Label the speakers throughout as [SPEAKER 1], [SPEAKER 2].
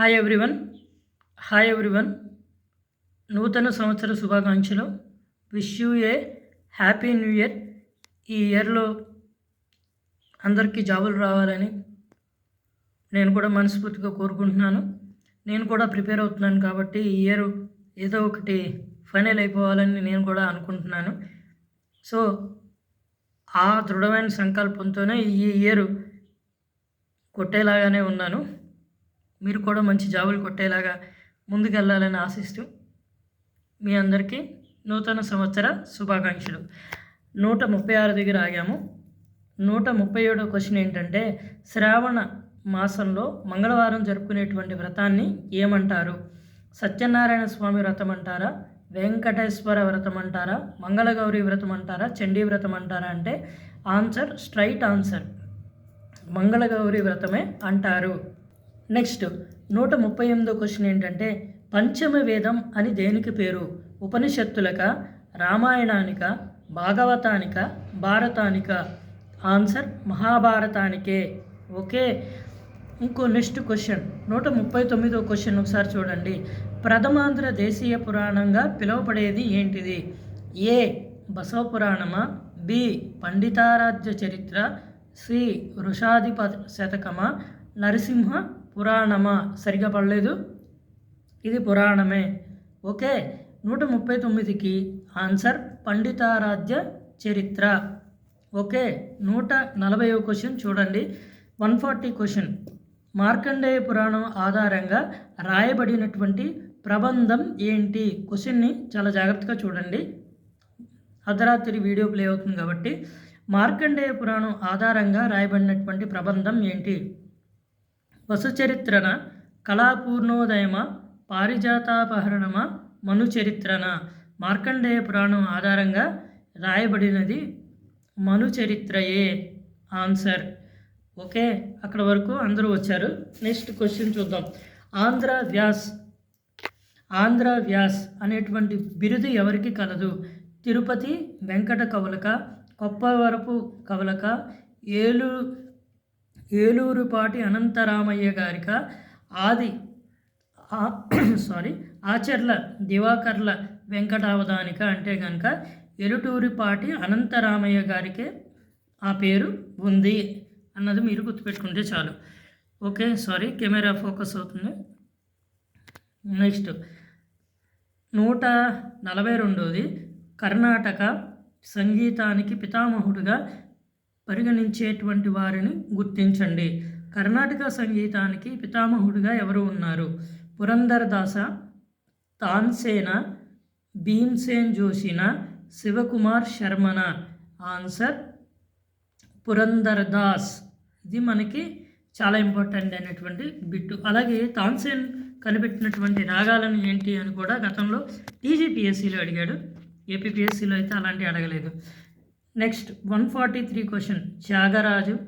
[SPEAKER 1] Hi everyone hi everyone నూతన సంవత్సర శుభాకాంక్షలు. Wish you a happy new year ఈ ఇయర్లో అందరికీ జాబులు రావాలని నేను కూడా మనస్ఫూర్తిగా కోరుకుంటున్నాను. నేను కూడా ప్రిపేర్ అవుతున్నాను కాబట్టి ఈ ఇయర్ ఏదో ఒకటి ఫైనల్ అయిపోవాలని నేను కూడా అనుకుంటున్నాను. సో ఆ దృఢమైన సంకల్పంతోనే ఈ ఇయర్ కొట్టేలాగానే ఉన్నాను. మీరు కూడా మంచి జాబులు కొట్టేలాగా ముందుకెళ్ళాలని ఆశిస్తూ మీ అందరికీ నూతన సంవత్సర శుభాకాంక్షలు. నూట ముప్పై ఆరు దగ్గర ఆగాము. నూట ముప్పై ఏడో క్వశ్చన్ ఏంటంటే శ్రావణ మాసంలో మంగళవారం జరుపుకునేటువంటి వ్రతాన్ని ఏమంటారు? సత్యనారాయణ స్వామి వ్రతం అంటారా? వెంకటేశ్వర వ్రతం అంటారా? మంగళగౌరి వ్రతం అంటారా? చండీ వ్రతం అంటారా అంటే ఆన్సర్ స్ట్రైట్ ఆన్సర్. మంగళగౌరి వ్రతమే అంటారు. నెక్స్ట్ నూట ముప్పై ఎనిమిదో క్వశ్చన్ ఏంటంటే పంచమ వేదం అని దేనికి పేరు? ఉపనిషత్తులక రామాయణానిక భాగవతానిక భారతానిక? ఆన్సర్ మహాభారతానికే. ఓకే? ఇంకో నెక్స్ట్ క్వశ్చన్ నూట ముప్పై తొమ్మిదో క్వశ్చన్ ఒకసారి చూడండి. ప్రథమాంధ్ర దేశీయ పురాణంగా పిలువపడేది ఏంటిది? ఏ బసవ పురాణమా బి పండితారాధ్య చరిత్ర? సి వృషాధిప శతకమా? నరసింహ పురాణమా? సరిగా పడలేదు? ఇది పురాణమే. ఓకే నూట ముప్పై తొమ్మిదికి ఆన్సర్ పండితారాధ్య చరిత్ర. ఓకే నూట నలభై క్వశ్చన్ చూడండి. One forty question. మార్కండేయ పురాణం ఆధారంగా రాయబడినటువంటి ప్రబంధం ఏంటి? క్వశ్చన్ని చాలా జాగ్రత్తగా చూడండి. అర్ధరాత్రి వీడియో ప్లే అవుతుంది కాబట్టి మార్కండేయ పురాణం ఆధారంగా రాయబడినటువంటి ప్రబంధం ఏంటి? వసుచరిత్రన కళాపూర్ణోదయమ పారిజాతాపహరణమ మనుచరిత్రన. మార్కండేయ పురాణం ఆధారంగా రాయబడినది మనుచరిత్రయే. ఆన్సర్. ఓకే అక్కడ వరకు అందరూ వచ్చారు. నెక్స్ట్ క్వశ్చన్ చూద్దాం. ఆంధ్ర వ్యాస్ ఆంధ్ర వ్యాస్ అనేటువంటి బిరుదు ఎవరికి కలదు? తిరుపతి వెంకట కవలక కొప్పవరపు కవలక ఏలూరు ఏలూరుపాటి అనంతరామయ్య గారిక ఆది సారీ ఆచర్ల దివాకర్ల వెంకటావధానిక అంటే కనుక ఎలుటూరిపాటి అనంతరామయ్య గారికే ఆ పేరు ఉంది అన్నది మీరు గుర్తుపెట్టుకుంటే చాలు. ఓకే సారీ కెమెరా ఫోకస్ అవుతుంది. నెక్స్ట్ నూట నలభై రెండోది కర్ణాటక సంగీతానికి పితామహుడుగా పరిగణించేటువంటి వారిని గుర్తించండి. కర్ణాటక సంగీతానికి పితామహుడిగా ఎవరు ఉన్నారు? పురంధరదాస తాన్సేన భీమ్సేన్ జోషిన శివకుమార్ శర్మన? ఆన్సర్ పురంధరదాస్. ఇది మనకి చాలా ఇంపార్టెంట్ అయినటువంటి బిట్టు. అలాగే తాన్సేన్ కనిపెట్టినటువంటి రాగాలను ఏంటి అని కూడా గతంలో టీజీపీఎస్సీలో అడిగాడు. ఏపీపీఎస్సీలో అయితే అలాంటివి అడగలేదు. Next one forty three question. Tyagaraju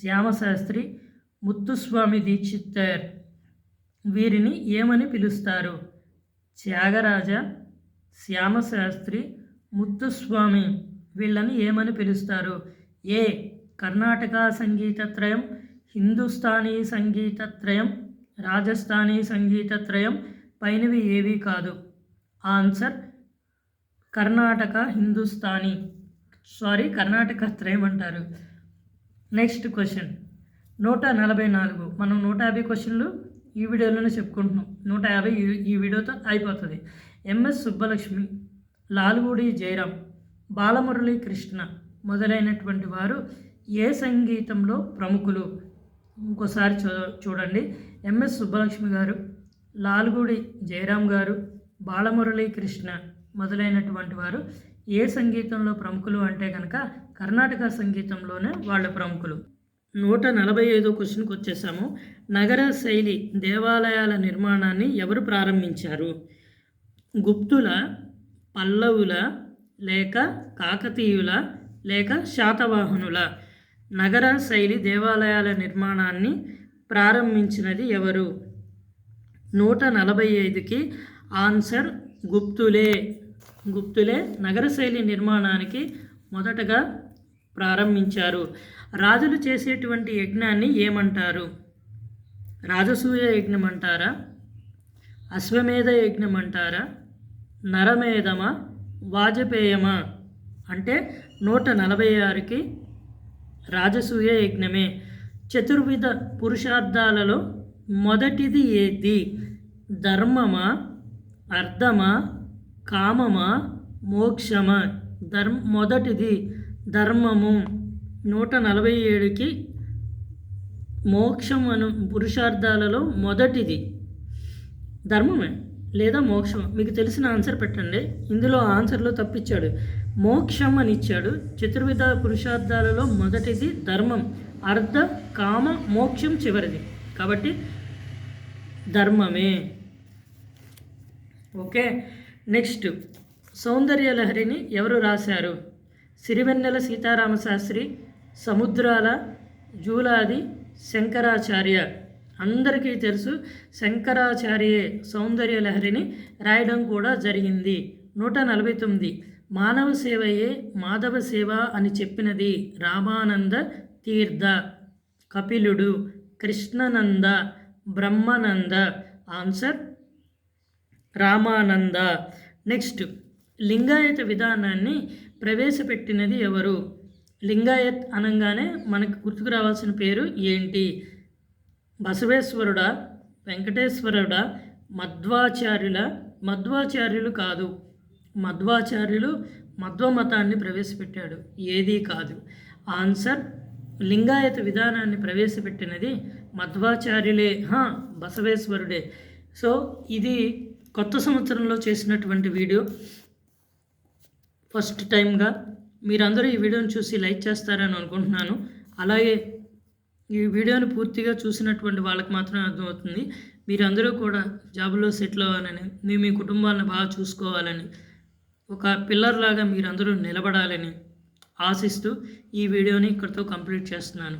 [SPEAKER 1] Syamasastri Muthuswami Dikshitar. వీరిని ఏమని పిలుస్తారు? త్యాగరాజ శ్యామశాస్త్రి ముత్తుస్వామి. వీళ్ళని ఏమని పిలుస్తారు? ఏ. కర్ణాటక సంగీతత్రయం హిందుస్థానీ సంగీతత్రయం రాజస్థానీ సంగీతత్రయం పైనవి ఏవి కాదు. ఆన్సర్ కర్ణాటక హిందుస్థానీ. సారీ కర్ణాటక త్రయం అంటారు నెక్స్ట్ క్వశ్చన్ నూట నలభై నాలుగు. మనం నూట యాభై క్వశ్చన్లు ఈ వీడియోలోనే చెప్పుకుంటున్నాం. నూట యాభై ఈ వీడియోతో అయిపోతుంది. ఎంఎస్ సుబ్బలక్ష్మి లాల్గూడి జయరాం బాలమురళీ కృష్ణ మొదలైనటువంటి వారు ఏ సంగీతంలో ప్రముఖులు? ఇంకోసారి చూ చూడండి. ఎంఎస్ సుబ్బలక్ష్మి గారు లాల్గూడి జయరాం గారు బాలమురళీ కృష్ణ మొదలైనటువంటి వారు ఏ సంగీతంలో ప్రముఖులు అంటే కనుక కర్ణాటక సంగీతంలోనే వాళ్ళ ప్రముఖులు. నూట నలభై ఐదో క్వశ్చన్కి వచ్చేసాము. నగర శైలి దేవాలయాల నిర్మాణాన్ని ఎవరు ప్రారంభించారు? గుప్తుల పల్లవుల లేక కాకతీయుల లేక శాతవాహనుల? నగర శైలి దేవాలయాల నిర్మాణాన్ని ప్రారంభించినది ఎవరు? నూట నలభై ఐదుకి ఆన్సర్ గుప్తులే. గుప్తులే నగరశైలి నిర్మాణానికి మొదటగా ప్రారంభించారు. రాజులు చేసేటువంటి యజ్ఞాన్ని ఏమంటారు? రాజసూయ యజ్ఞం అంటారా అశ్వమేధ యజ్ఞం అంటారా నరమేధమా? వాజపేయమా? అంటే నూట నలభై ఆరుకి రాజసూయ యజ్ఞమే. చతుర్విధ పురుషార్థాలలో మొదటిది ఏది? ధర్మమా? అర్థమా కామమా? మోక్షమా? ధర్మ మొదటిది ధర్మము. నూట నలభై ఏడుకి మోక్షం అను పురుషార్థాలలో మొదటిది ధర్మమే లేదా మోక్షం మీకు తెలిసిన ఆన్సర్ పెట్టండి. ఇందులో ఆన్సర్లో తప్పించాడు మోక్షం అని ఇచ్చాడు. చతుర్విధ పురుషార్థాలలో మొదటిది ధర్మం. అర్ధ కామ మోక్షం చివరిది. కాబట్టి ధర్మమే. ఓకే? నెక్స్ట్. సౌందర్యలహరిని ఎవరు రాశారు? సిరివెన్నెల సీతారామ శాస్త్రి సముద్రాల జూలాది శంకరాచార్య. అందరికీ తెలుసు శంకరాచార్యే సౌందర్యలహరిని రాయడం కూడా జరిగింది. నూట నలభై తొమ్మిది. మానవ సేవయే మాధవ సేవ అని చెప్పినది రామానంద తీర్థ. కపిలుడు కృష్ణనంద బ్రహ్మానంద. ఆన్సర్ రామానంద. నెక్స్ట్ లింగాయత విధానాన్ని ప్రవేశపెట్టినది ఎవరు? లింగాయత్ అనగానే మనకు గుర్తుకు రావాల్సిన పేరు ఏంటి? బసవేశ్వరుడా వెంకటేశ్వరుడా మధ్వాచార్యుల? మధ్వాచార్యులు కాదు. మధ్వాచార్యులు మధ్వ మతాన్ని ప్రవేశపెట్టాడు. ఏదీ కాదు. ఆన్సర్ లింగాయత విధానాన్ని ప్రవేశపెట్టినది మధ్వాచార్యులే. హా, బసవేశ్వరుడే. సో ఇది కొత్త సంవత్సరంలో చేసినటువంటి వీడియో ఫస్ట్ టైంగా మీరందరూ ఈ వీడియోని చూసి లైక్ చేస్తారని అనుకుంటున్నాను. అలాగే ఈ వీడియోని పూర్తిగా చూసినటువంటి వాళ్ళకి మాత్రమే అర్థమవుతుంది. మీరందరూ కూడా జాబ్లో సెటిల్ అవ్వాలని మీ మీ కుటుంబాలను బాగా చూసుకోవాలని ఒక పిల్లర్ లాగా మీరందరూ నిలబడాలని ఆశిస్తూ ఈ వీడియోని ఇక్కడితో కంప్లీట్ చేస్తున్నాను.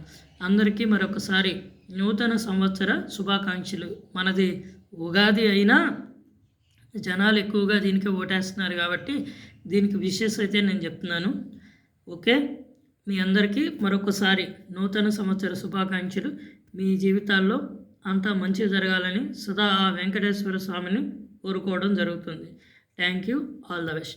[SPEAKER 1] అందరికీ మరొకసారి నూతన సంవత్సర శుభాకాంక్షలు. మనది ఉగాది అయినా జనాలు ఎక్కువగా దీనికి ఓటేస్తున్నారు కాబట్టి దీనికి విషెస్ అయితే నేను చెప్తున్నాను. ఓకే? మీ అందరికీ మరొకసారి నూతన సంవత్సర శుభాకాంక్షలు. మీ జీవితాల్లో అంతా మంచి జరగాలని సదా ఆ వెంకటేశ్వర స్వామిని కోరుకోవడం జరుగుతుంది. Thank you. All the best.